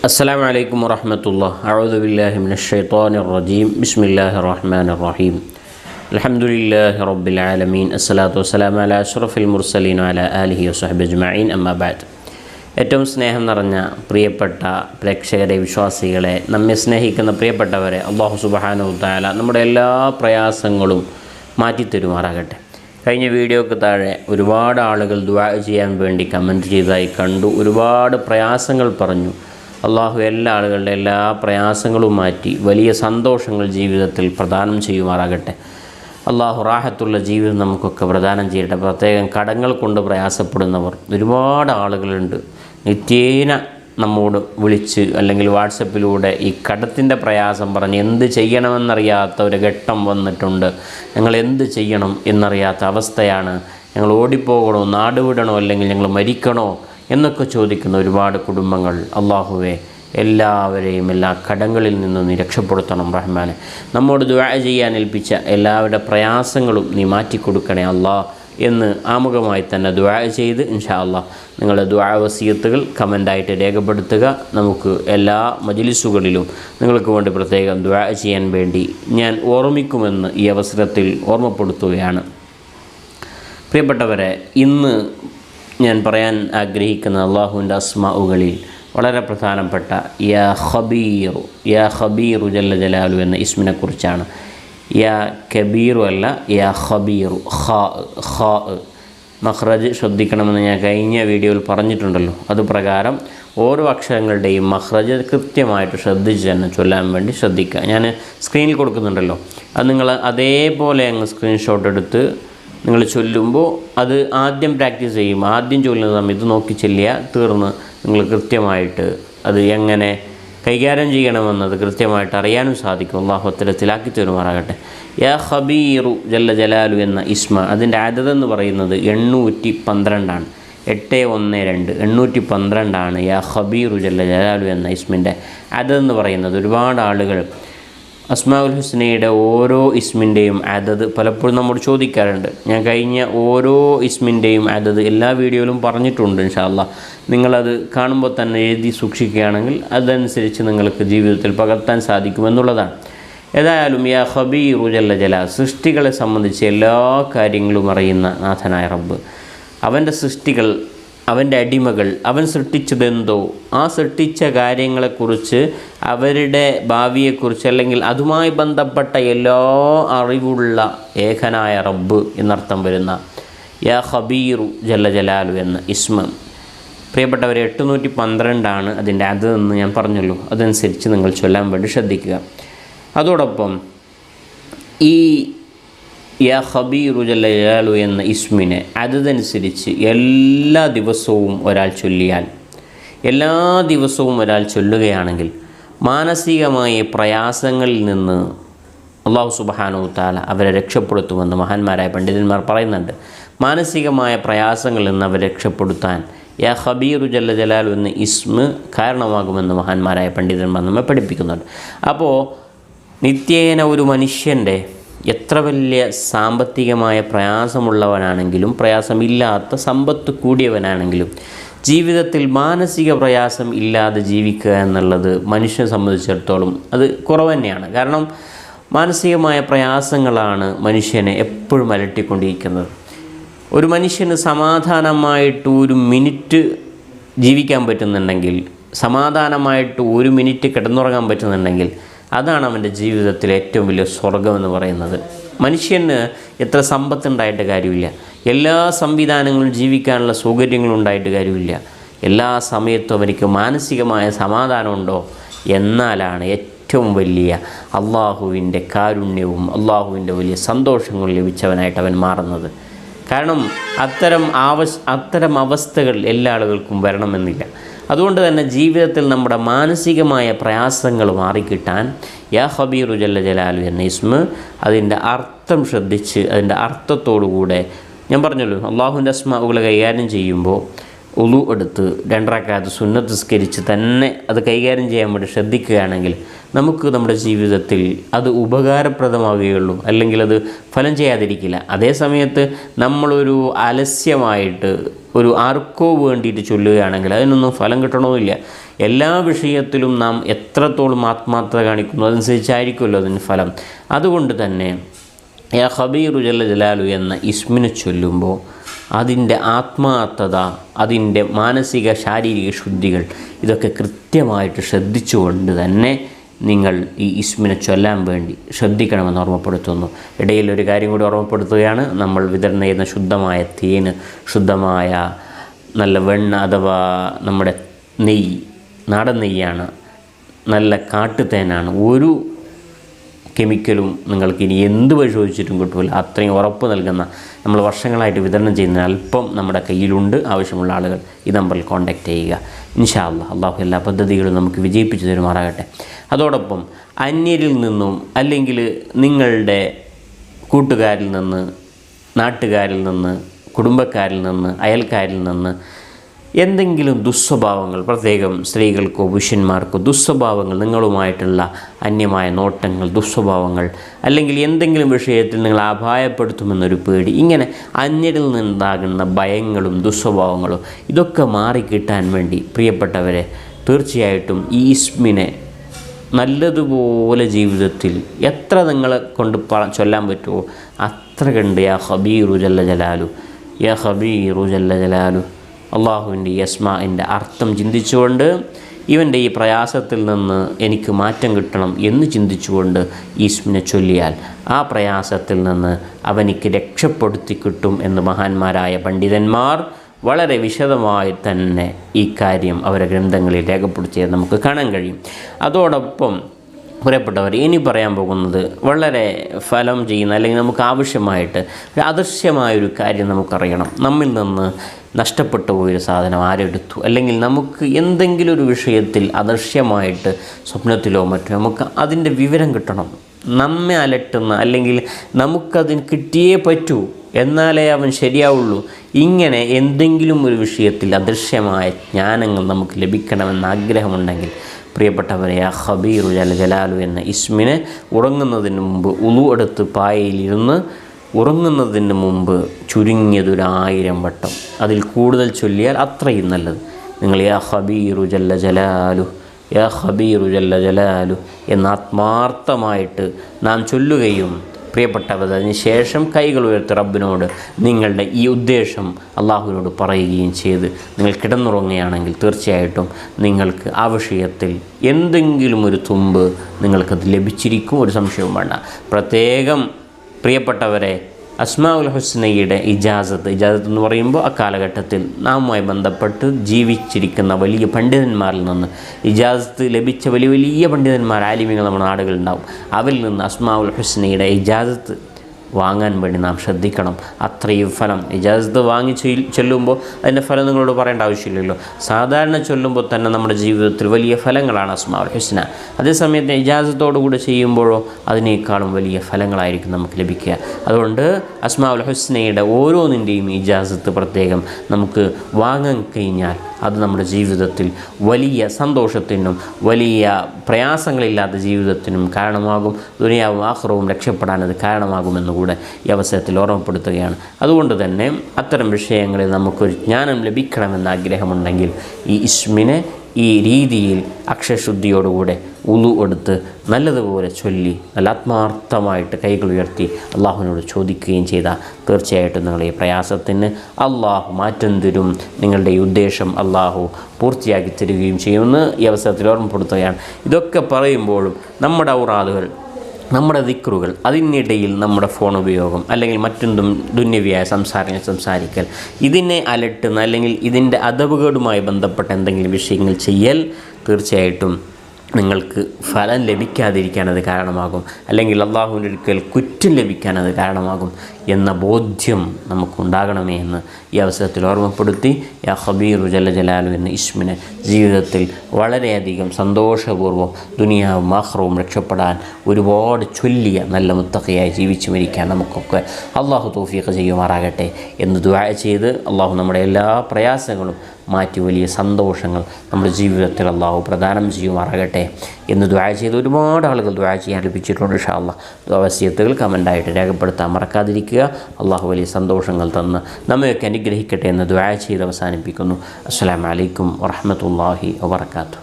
السلام عليكم ورحمة الله أعوذ بالله من الشيطان الرجيم بسم الله الرحمن الرحيم الحمد لله رب العالمين الصلاة والسلام على أشرف المرسلين وعلى آله وصحبه أجمعين أما بعد ഏറ്റവും സ്നേഹം നിറഞ്ഞ പ്രിയപ്പെട്ട പ്രേക്ഷകരെ വിശ്വാസികളെ നമ്മെ സ്നേഹിക്കുന്ന പ്രിയപ്പെട്ടവരെ അള്ളാഹു സുബാനു താല നമ്മുടെ എല്ലാ പ്രയാസങ്ങളും മാറ്റിത്തരുമാറാകട്ടെ കഴിഞ്ഞ വീഡിയോക്ക് താഴെ ഒരുപാട് ആളുകൾ ദുആ ചെയ്യാൻ വേണ്ടി കമൻറ്റ് ചെയ്തതായി കണ്ടു ഒരുപാട് പ്രയാസങ്ങൾ പറഞ്ഞു അള്ളാഹു എല്ലാ ആളുകളുടെ എല്ലാ പ്രയാസങ്ങളും മാറ്റി വലിയ സന്തോഷങ്ങൾ ജീവിതത്തിൽ പ്രദാനം ചെയ്യുമാറാകട്ടെ. അള്ളാഹു റാഹത്തുള്ള ജീവിതം നമുക്കൊക്കെ പ്രദാനം ചെയ്യട്ടെ. പ്രത്യേകം കടങ്ങൾ കൊണ്ട് പ്രയാസപ്പെടുന്നവർ ഒരുപാട് ആളുകളുണ്ട്. നിത്യേന നമ്മോട് വിളിച്ച് അല്ലെങ്കിൽ വാട്സപ്പിലൂടെ ഈ കടത്തിന്റെ പ്രയാസം പറഞ്ഞ് എന്ത് ചെയ്യണമെന്നറിയാത്ത ഒരു ഘട്ടം വന്നിട്ടുണ്ട്. ഞങ്ങൾ എന്ത് ചെയ്യണം എന്നറിയാത്ത അവസ്ഥയാണ്. ഞങ്ങൾ ഓടിപ്പോകണോ നാടുവിടണോ അല്ലെങ്കിൽ ഞങ്ങൾ മരിക്കണോ എന്നൊക്കെ ചോദിക്കുന്ന ഒരുപാട് കുടുംബങ്ങൾ അള്ളാഹുവെ എല്ലാവരെയും എല്ലാ കടങ്ങളിൽ നിന്നും നീ രക്ഷപ്പെടുത്തണം റഹ്മാനെ. നമ്മോട് ദുആ ചെയ്യാൻ ഏൽപ്പിച്ച എല്ലാവരുടെ പ്രയാസങ്ങളും നീ മാറ്റിക്കൊടുക്കണേ അള്ളാ എന്ന് ആമുഖമായി തന്നെ ദുആ ചെയ്ത് ഇൻഷാ അള്ളാ നിങ്ങളുടെ ദുആ കമന്റായിട്ട് രേഖപ്പെടുത്തുക. നമുക്ക് എല്ലാ മജിലിസുകളിലും നിങ്ങൾക്ക് വേണ്ടി പ്രത്യേകം ദുആ ചെയ്യാൻ വേണ്ടി ഞാൻ ഓർമ്മിക്കുമെന്ന് ഈ അവസരത്തിൽ ഓർമ്മപ്പെടുത്തുകയാണ്. പ്രിയപ്പെട്ടവരെ ഇന്ന് ഞാൻ പറയാൻ ആഗ്രഹിക്കുന്ന അള്ളാഹുവിന്റെ അസ്മാഉകളിൽ വളരെ പ്രധാനപ്പെട്ട യാ ഖബീറു യാ ഖബീറു ജല്ല ജലാലു എന്ന ഇസ്മിനെക്കുറിച്ചാണ് യാ കബീറു അല്ല യാ ഖബീറു ഖാ ഖാ. മഹ്റജ് ശ്രദ്ധിക്കണമെന്ന് ഞാൻ കഴിഞ്ഞ വീഡിയോയിൽ പറഞ്ഞിട്ടുണ്ടല്ലോ. അതുപ്രകാരം ഓരോ അക്ഷരങ്ങളുടെയും മഹ്റജ് കൃത്യമായിട്ട് ശ്രദ്ധിച്ച് തന്നെ ചൊല്ലാൻ വേണ്ടി ശ്രദ്ധിക്കുക. ഞാൻ സ്ക്രീനിൽ കൊടുക്കുന്നുണ്ടല്ലോ. അത് നിങ്ങൾ അതേപോലെ അങ്ങ് സ്ക്രീൻഷോട്ട് എടുത്ത് നിങ്ങൾ ചൊല്ലുമ്പോൾ അത് ആദ്യം പ്രാക്ടീസ് ചെയ്യും. ആദ്യം ചൊല്ലുന്ന സമയത്ത് നോക്കി ചെല്ലുക തീർന്ന് നിങ്ങൾ കൃത്യമായിട്ട് അത് എങ്ങനെ കൈകാര്യം ചെയ്യണമെന്നത് കൃത്യമായിട്ട് അറിയാനും സാധിക്കും. അള്ളാഹു അത്തരത്തിലാക്കി തരുമാറാകട്ടെ. യാ ഖബീറു ജല്ല ജലാലു എന്ന ഇസ്മ അതിന്റെ ആദതെന്ന് പറയുന്നത് എണ്ണൂറ്റി പന്ത്രണ്ടാണ് എട്ട് ഒന്ന് രണ്ട് എണ്ണൂറ്റി പന്ത്രണ്ടാണ് യാ ഹബീറു ജല്ല ജലാലു എന്ന ഇസ്മിന്റെ അതെന്ന് പറയുന്നത്. ഒരുപാട് ആളുകൾ അസ്മാഉൽ ഹുസ്നയുടെ ഓരോ ഇസ്മിന്റെയും അതത് പലപ്പോഴും നമ്മോട് ചോദിക്കാറുണ്ട്. ഞാൻ കഴിഞ്ഞ ഓരോ ഇസ്മിന്റെയും അതത് എല്ലാ വീഡിയോയിലും പറഞ്ഞിട്ടുണ്ട് ഇൻഷാല്ല നിങ്ങളത് കാണുമ്പോൾ തന്നെ എഴുതി സൂക്ഷിക്കുകയാണെങ്കിൽ അതനുസരിച്ച് നിങ്ങൾക്ക് ജീവിതത്തിൽ പകർത്താൻ സാധിക്കുമെന്നുള്ളതാണ് ഏതായാലും യാ ഹബീറു ജല്ല ജല സൃഷ്ടികളെ സംബന്ധിച്ച് എല്ലാ കാര്യങ്ങളും അറിയുന്ന നാഥനായ റബ്ബ്. അവന്റെ സൃഷ്ടികൾ അവന്റെ അടിമകൾ. അവൻ സൃഷ്ടിച്ചതെന്തോ. ആ സൃഷ്ടിച്ച കാര്യങ്ങളെക്കുറിച്ച് അവരുടെ ഭാവിയെക്കുറിച്ച് അല്ലെങ്കിൽ അതുമായി ബന്ധപ്പെട്ട എല്ലാ അറിവുള്ള ഏകനായ റബ്ബ് എന്നർത്ഥം വരുന്ന യാ ഹബീറു ജല ജലാലു എന്ന ഇസ്മ. പ്രിയപ്പെട്ടവരെ എട്ടുനൂറ്റി പന്ത്രണ്ടാണ് അതിന്റെ അത് എന്ന് ഞാൻ പറഞ്ഞല്ലോ. അതനുസരിച്ച് നിങ്ങൾ ചൊല്ലാൻ വേണ്ടി ശ്രദ്ധിക്കുക. അതോടൊപ്പം ഈ യാ ഖബീറു ജല്ലു എന്ന ഇസ്മിനെ അതനുസരിച്ച് എല്ലാ ദിവസവും ഒരാൾ ചൊല്ലിയാൽ എല്ലാ ദിവസവും ഒരാൾ ചൊല്ലുകയാണെങ്കിൽ മാനസികമായ പ്രയാസങ്ങളിൽ നിന്ന് അള്ളാഹു സുബാനു താല അവരെ രക്ഷപ്പെടുത്തുമെന്ന് മഹാന്മാരായ പണ്ഡിതന്മാർ പറയുന്നുണ്ട്. മാനസികമായ പ്രയാസങ്ങളിൽ നിന്ന് അവരെ രക്ഷപ്പെടുത്താൻ യാ ഖബീറു ജല്ല ജലാലു എന്ന ഇസ്മ് കാരണമാകുമെന്ന് മഹാന്മാരായ പണ്ഡിതന്മാർ നമ്മെ പഠിപ്പിക്കുന്നുണ്ട്. അപ്പോൾ നിത്യേന ഒരു മനുഷ്യന്റെ എത്ര വലിയ സാമ്പത്തികമായ പ്രയാസമുള്ളവനാണെങ്കിലും പ്രയാസമില്ലാത്ത സമ്പത്ത് കൂടിയവനാണെങ്കിലും ജീവിതത്തിൽ മാനസിക പ്രയാസം ഇല്ലാതെ ജീവിക്കുക എന്നുള്ളത് മനുഷ്യനെ സംബന്ധിച്ചിടത്തോളം അത് കുറവ് തന്നെയാണ്. കാരണം മാനസികമായ പ്രയാസങ്ങളാണ് മനുഷ്യനെ എപ്പോഴും അലട്ടിക്കൊണ്ടിരിക്കുന്നത്. ഒരു മനുഷ്യന് സമാധാനമായിട്ട് ഒരു മിനിറ്റ് ജീവിക്കാൻ പറ്റുന്നുണ്ടെങ്കിൽ സമാധാനമായിട്ട് ഒരു മിനിറ്റ് കിടന്നുറങ്ങാൻ പറ്റുന്നുണ്ടെങ്കിൽ അതാണ് അവന്റെ ജീവിതത്തിൽ ഏറ്റവും വലിയ സ്വർഗമെന്ന് പറയുന്നത്. മനുഷ്യന് എത്ര സമ്പത്തുണ്ടായിട്ട് കാര്യമില്ല. എല്ലാ സംവിധാനങ്ങളും ജീവിക്കാനുള്ള സൗകര്യങ്ങളും ഉണ്ടായിട്ട് കാര്യമില്ല. എല്ലാ സമയത്തും അവർക്ക് മാനസികമായ സമാധാനമുണ്ടോ എന്നാലാണ് ഏറ്റവും വലിയ അള്ളാഹുവിന്റെ കാരുണ്യവും അള്ളാഹുവിന്റെ വലിയ സന്തോഷങ്ങളും ലഭിച്ചവനായിട്ട് അവൻ മാറുന്നത്. കാരണം അത്തരം ആവശ്യ അത്തരം അവസ്ഥകൾ എല്ലാ ആളുകൾക്കും വരണമെന്നില്ല. അതുകൊണ്ട് തന്നെ ജീവിതത്തിൽ നമ്മുടെ മാനസികമായ പ്രയാസങ്ങൾ മാറിക്കിട്ടാൻ യാ ഹബീറു ജല്ല ജലാലു എന്ന ഇസ്മ അതിന്റെ അർത്ഥം ശ്രദ്ധിച്ച് അതിന്റെ അർത്ഥത്തോടുകൂടെ ഞാൻ പറഞ്ഞല്ലോ അള്ളാഹുവിന്റെ അസ്മാവുകൾ കൈകാര്യം ചെയ്യുമ്പോൾ ഉളു എടുത്ത് രണ്ടരക്കാലത്ത് സുന്നത്ത് സ്കരിച്ച് തന്നെ അത് കൈകാര്യം ചെയ്യാൻ വേണ്ടി ശ്രദ്ധിക്കുകയാണെങ്കിൽ നമുക്ക് നമ്മുടെ ജീവിതത്തിൽ അത് ഉപകാരപ്രദമാവുകയുള്ളൂ അല്ലെങ്കിൽ അത് ഫലം ചെയ്യാതിരിക്കില്ല. അതേ സമയത്ത് നമ്മളൊരു അലസ്യമായിട്ട് ഒരു ആർക്കോ വേണ്ടിയിട്ട് ചൊല്ലുകയാണെങ്കിൽ അതിനൊന്നും ഫലം കിട്ടണമെന്നില്ല എല്ലാ വിഷയത്തിലും നാം എത്രത്തോളം ആത്മാർത്ഥത കാണിക്കുന്നു അതനുസരിച്ചായിരിക്കുമല്ലോ അതിന് ഫലം. അതുകൊണ്ട് തന്നെ യാ ഖബീറു ജല്ല ജലാലു എന്ന ഇസ്മിനെ ചൊല്ലുമ്പോൾ അതിന്റെ ആത്മാർത്ഥത അതിന്റെ മാനസിക ശാരീരിക ശുദ്ധികൾ ഇതൊക്കെ കൃത്യമായിട്ട് ശ്രദ്ധിച്ചുകൊണ്ട് തന്നെ നിങ്ങൾ ഈ ഇസ്മിനെ ചൊല്ലാൻ വേണ്ടി ശ്രദ്ധിക്കണമെന്ന് ഓർമ്മപ്പെടുത്തുന്നു. ഇടയിൽ ഒരു കാര്യം കൂടി ഓർമ്മപ്പെടുത്തുകയാണ്. നമ്മൾ വിതരണം ചെയ്യുന്ന ശുദ്ധമായ തേന് ശുദ്ധമായ നല്ല വെണ്ണ അഥവാ നമ്മുടെ നെയ്യ് നാടൻ നെയ്യാണ്. നല്ല കാട്ടുതേനാണ്. ഒരു കെമിക്കലും നിങ്ങൾക്ക് ഇനി എന്ത് പരിശോധിച്ചിട്ടും കിട്ടില്ല അത്രയും ഉറപ്പ് നൽകുന്ന നമ്മൾ വർഷങ്ങളായിട്ട് വിതരണം ചെയ്യുന്ന അല്പം നമ്മുടെ കയ്യിലുണ്ട് ആവശ്യമുള്ള ആളുകൾ. ഈ നമ്പറിൽ കോൺടാക്റ്റ് ചെയ്യുക. ഇൻഷാ അല്ലാ അള്ളാഹു എല്ലാ പദ്ധതികളും നമുക്ക് വിജയിപ്പിച്ചു തരുമാറാകട്ടെ. അതോടൊപ്പം അന്യരിൽ നിന്നും അല്ലെങ്കിൽ നിങ്ങളുടെ കൂട്ടുകാരിൽ നിന്ന് നാട്ടുകാരിൽ നിന്ന് കുടുംബക്കാരിൽ നിന്ന് അയൽക്കാരിൽ നിന്ന് എന്തെങ്കിലും ദുസ്വഭാവങ്ങൾ പ്രത്യേകം സ്ത്രീകൾക്കോ പുരുഷന്മാർക്കോ ദുസ്വഭാവങ്ങൾ നിങ്ങളുമായിട്ടുള്ള അന്യമായ നോട്ടങ്ങൾ ദുസ്വഭാവങ്ങൾ അല്ലെങ്കിൽ എന്തെങ്കിലും വിഷയത്തിൽ നിങ്ങൾ അപായപ്പെടുത്തുമെന്നൊരു പേടി ഇങ്ങനെ അന്യരിൽ നിന്നുണ്ടാകുന്ന ഭയങ്ങളും ദുസ്വഭാവങ്ങളും ഇതൊക്കെ മാറിക്കിട്ടാൻ വേണ്ടി പ്രിയപ്പെട്ടവരെ തീർച്ചയായിട്ടും ഈ ഇസ്മിനെ നല്ലതുപോലെ ജീവിതത്തിൽ എത്ര നിങ്ങളെ കൊണ്ട് പറ ചൊല്ലാൻ പറ്റുമോ അത്ര കണ്ട് യാ ഹബീറു ജല്ല ജലാലു യാ ഹബീറു ജല്ല ജലാലു. അള്ളാഹുവിന്റെ യസ്മാന്റെ അർത്ഥം ചിന്തിച്ചുകൊണ്ട് ഇവന്റെ ഈ പ്രയാസത്തിൽ നിന്ന് എനിക്ക് മാറ്റം കിട്ടണം എന്ന് ചിന്തിച്ചുകൊണ്ട് ഈസ്മിനെ ചൊല്ലിയാൽ ആ പ്രയാസത്തിൽ നിന്ന് അവനിക്ക് രക്ഷപ്പെടുത്തി കിട്ടും എന്ന് മഹാന്മാരായ പണ്ഡിതന്മാർ വളരെ വിശദമായി തന്നെ ഈ കാര്യം അവരുടെ ഗ്രന്ഥങ്ങളിൽ രേഖപ്പെടുത്തിയത് നമുക്ക് കാണാൻ കഴിയും. അതോടൊപ്പം പ്രിയപ്പെട്ടവർ ഇനി പറയാൻ പോകുന്നത് വളരെ ഫലം ചെയ്യുന്ന അല്ലെങ്കിൽ നമുക്ക് ആവശ്യമായിട്ട് ഒരു അദൃശ്യമായൊരു കാര്യം നമുക്കറിയണം. നമ്മിൽ നിന്ന് നഷ്ടപ്പെട്ടു പോയൊരു സാധനം ആരെടുത്തു? അല്ലെങ്കിൽ നമുക്ക് എന്തെങ്കിലും ഒരു വിഷയത്തിൽ അദൃശ്യമായിട്ട് സ്വപ്നത്തിലോ മറ്റോ നമുക്ക് അതിന്റെ വിവരം കിട്ടണം. നമ്മെ അലട്ടുന്ന അല്ലെങ്കിൽ നമുക്കതിന് കിട്ടിയേ പറ്റൂ എന്നാലേ അവൻ ശരിയാവുള്ളൂ. ഇങ്ങനെ എന്തെങ്കിലും ഒരു വിഷയത്തിൽ അദൃശ്യമായ ജ്ഞാനങ്ങൾ നമുക്ക് ലഭിക്കണമെന്ന് ആഗ്രഹമുണ്ടെങ്കിൽ പ്രിയപ്പെട്ടവരെ ആ ജല ജലാലു എന്ന ഇസ്മിനെ ഉറങ്ങുന്നതിന് മുമ്പ് ഉളു എടുത്ത് പായയിലിരുന്ന് ഉറങ്ങുന്നതിന് മുമ്പ് ചുരുങ്ങിയതൊരായിരം വട്ടം. അതിൽ കൂടുതൽ ചൊല്ലിയാൽ അത്രയും നല്ലത്. നിങ്ങൾ യാ ഹബീറു ജല്ല ജലാലു യാ ഹബീറു ജല്ല ജലാലു എന്ന് ആത്മാർത്ഥമായിട്ട് നാം ചൊല്ലുകയും പ്രിയപ്പെട്ടവർ അതിന് ശേഷം കൈകൾ ഉയർത്തി റബ്ബിനോട് നിങ്ങളുടെ ഈ ഉദ്ദേശം അള്ളാഹുവിനോട് പറയുകയും ചെയ്ത് നിങ്ങൾ കിടന്നുറങ്ങുകയാണെങ്കിൽ തീർച്ചയായിട്ടും നിങ്ങൾക്ക് ആ വിഷയത്തിൽ എന്തെങ്കിലും ഒരു തുമ്പ് നിങ്ങൾക്കത് ലഭിച്ചിരിക്കും. ഒരു സംശയവും വേണ്ട. പ്രത്യേകം പ്രിയപ്പെട്ടവരെ അസ്മാഉൽ ഹുസ്നയുടെ ഇജാസത്ത് ഇജാസത്ത് എന്ന് പറയുമ്പോൾ ആ കാലഘട്ടത്തിൽ നാമുമായി ബന്ധപ്പെട്ട് ജീവിച്ചിരിക്കുന്ന വലിയ പണ്ഡിതന്മാരിൽ നിന്ന് ഇജാസത്ത് ലഭിച്ച വലിയ വലിയ പണ്ഡിതന്മാർ ആലിമികൾ നമ്മുടെ നാടുകളുണ്ടാവും അവരിൽ നിന്ന് അസ്മാഉൽ ഹുസ്നയുടെ ഇജാസത്ത് വാങ്ങാൻ വേണ്ടി നാം ശ്രദ്ധിക്കണം. അത്രയും ഫലം. ഇജാസത്ത് വാങ്ങി ചൊല്ലുമ്പോൾ അതിന്റെ ഫലം നിങ്ങളോട് പറയേണ്ട ആവശ്യമില്ലല്ലോ. സാധാരണ ചൊല്ലുമ്പോൾ തന്നെ നമ്മുടെ ജീവിതത്തിൽ വലിയ ഫലങ്ങളാണ് അസ്മാഉൽ ഹുസ്ന. അതേസമയത്ത് ഇജാസത്തോടുകൂടി ചെയ്യുമ്പോഴോ അതിനേക്കാളും വലിയ ഫലങ്ങളായിരിക്കും നമുക്ക് ലഭിക്കുക. അതുകൊണ്ട് അസ്മാഉൽ ഹുസ്നയുടെ ഓരോന്നിന്റെയും ഇജാസത്ത് പ്രത്യേകം നമുക്ക് വാങ്ങാൻ കഴിഞ്ഞാൽ അത് നമ്മുടെ ജീവിതത്തിൽ വലിയ സന്തോഷത്തിനും വലിയ പ്രയാസങ്ങളില്ലാത്ത ജീവിതത്തിനും കാരണമാകും. ദുനിയാവും ആഹ്റവും രക്ഷപ്പെടാൻ അത് ഈ അവസരത്തിൽ ഓർമ്മപ്പെടുത്തുകയാണ്. അതുകൊണ്ട് തന്നെ അത്തരം വിഷയങ്ങളിൽ നമുക്കൊരു ജ്ഞാനം ലഭിക്കണമെന്ന് ആഗ്രഹമുണ്ടെങ്കിൽ ഈ ഇസ്മിനെ ഈ രീതിയിൽ അക്ഷരശുദ്ധിയോടുകൂടെ ഉളു എടുത്ത് നല്ലതുപോലെ ചൊല്ലി നല്ല ആത്മാർത്ഥമായിട്ട് കൈകൾ ഉയർത്തി അള്ളാഹുവിനോട് ചോദിക്കുകയും ചെയ്ത. തീർച്ചയായിട്ടും നിങ്ങളുടെ ഈ പ്രയാസത്തിന് അള്ളാഹു മാറ്റം തരും. നിങ്ങളുടെ ഈ ഉദ്ദേശം അള്ളാഹു പൂർത്തിയാക്കി തരികയും ചെയ്യുമെന്ന് ഈ അവസരത്തിൽ ഓർമ്മപ്പെടുത്തുകയാണ്. ഇതൊക്കെ പറയുമ്പോഴും നമ്മുടെ ഔറാദുകൾ നമ്മുടെ ദിക്റുകൾ അതിനിടയിൽ നമ്മുടെ ഫോൺ ഉപയോഗം അല്ലെങ്കിൽ മറ്റൊന്നും ദുന്യവിയായ സംസാരങ്ങൾ സംസാരിക്കൽ ഇതിനെ അലട്ടുന്ന അല്ലെങ്കിൽ ഇതിന്റെ അതവുകേടുമായി ബന്ധപ്പെട്ട എന്തെങ്കിലും വിഷയങ്ങൾ ചെയ്യൽ തീർച്ചയായിട്ടും നിങ്ങൾക്ക് ഫലം ലഭിക്കാതിരിക്കാൻ അത് കാരണമാകും. അല്ലെങ്കിൽ അള്ളാഹുവിന്റെ ഒരിക്കൽ കുറ്റം ലഭിക്കാൻ അത് കാരണമാകും എന്ന ബോധ്യം നമുക്കുണ്ടാകണമേ എന്ന് ഈ അവസരത്തിൽ ഓർമ്മപ്പെടുത്തി. യാ ഹബീറു ജല ജലാലു എന്ന ഇസ്മിനെ ജീവിതത്തിൽ വളരെയധികം സന്തോഷപൂർവം ദുനിയാവും ആഹ്റവും രക്ഷപ്പെടാൻ ഒരുപാട് ചൊല്ലിയ നല്ല മുത്തഖയായി ജീവിച്ചു മരിക്കാൻ നമുക്കൊക്കെ അള്ളാഹു തൗഫീഖ് ചെയ്യുമാറാകട്ടെ എന്ന് ദുആ ചെയ്ത് അള്ളാഹു നമ്മുടെ എല്ലാ പ്രയാസങ്ങളും മാറ്റി വലിയ സന്തോഷങ്ങൾ നമ്മുടെ ജീവിതത്തിൽ അള്ളാഹു പ്രദാനം ചെയ്യുമാറാകട്ടെ എന്ന് ദ്വാ ചെയ്ത് ഒരുപാട് ആളുകൾ ദ്വാ ചെയ്യാൻ ലഭിച്ചിട്ടുണ്ട് ഷാ അള്ളാഹ് വസ്യത്തുകൾ കമന്റായിട്ട് രേഖപ്പെടുത്താൻ മറക്കാതിരിക്കുക. അള്ളാഹു വലിയ സന്തോഷങ്ങൾ തന്ന് നമ്മയൊക്കെ അനുഗ്രഹിക്കട്ടെ എന്ന് ദ്വാ ചെയ്ത് അവസാനിപ്പിക്കുന്നു. അസ്സലാമു അലൈക്കും വറഹ്മത്തുള്ളാഹി വബർക്കാത്തു